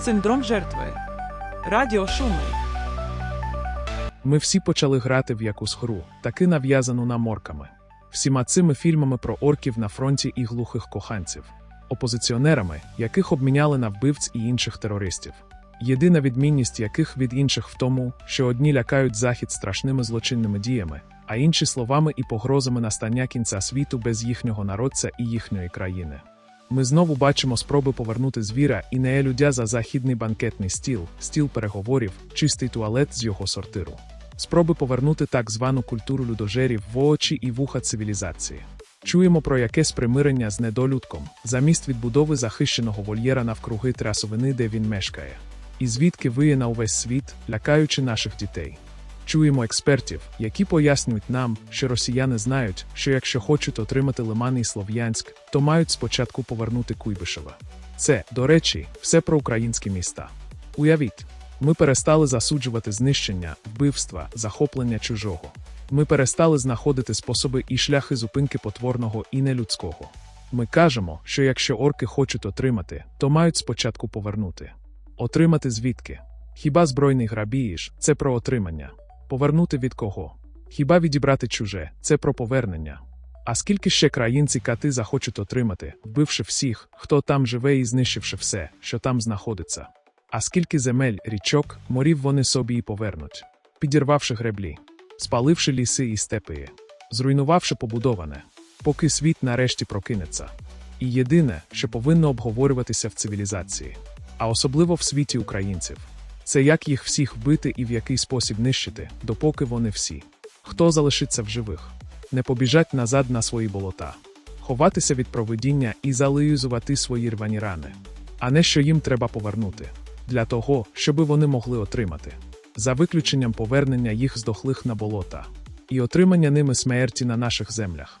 Синдром жертви. Радіо Шумер. Ми всі почали грати в якусь гру, таки нав'язану нам орками. Всіма цими фільмами про орків на фронті і глухих коханців, опозиціонерами, яких обміняли на вбивць і інших терористів. Єдина відмінність яких від інших в тому, що одні лякають захід страшними злочинними діями, а інші словами і погрозами настання кінця світу без їхнього народця і їхньої країни. Ми знову бачимо спроби повернути звіра і неелюдя за західний банкетний стіл, стіл переговорів, чистий туалет з його сортиру. Спроби повернути так звану культуру людожерів в очі і вуха цивілізації. Чуємо про якесь примирення з недолюдком, замість відбудови захищеного вольєра навкруги трасовини, де він мешкає. І звідки виє на увесь світ, лякаючи наших дітей. Чуємо експертів, які пояснюють нам, що росіяни знають, що якщо хочуть отримати Лиман і Слов'янськ, то мають спочатку повернути Куйбишева. Це, до речі, все про українські міста. Уявіть, ми перестали засуджувати знищення, вбивства, захоплення чужого. Ми перестали знаходити способи і шляхи зупинки потворного і нелюдського. Ми кажемо, що якщо орки хочуть отримати, то мають спочатку повернути. Отримати звідки? Хіба збройний грабіж це про отримання? Повернути від кого? Хіба відібрати чуже це про повернення? А скільки ще країн ці кати захочуть отримати, вбивши всіх, хто там живе і знищивши все, що там знаходиться? А скільки земель, річок, морів вони собі і повернуть, підірвавши греблі, спаливши ліси і степи, зруйнувавши побудоване, поки світ нарешті прокинеться. І єдине, що повинно обговорюватися в цивілізації, а особливо в світі українців, це як їх всіх вбити і в який спосіб нищити, допоки вони всі. Хто залишиться в живих, не побіжать назад на свої болота, ховатися від провидіння і залиюзувати свої рвані рани, а не що їм треба повернути, для того, щоби вони могли отримати, за виключенням повернення їх здохлих на болота. І отримання ними смерті на наших землях.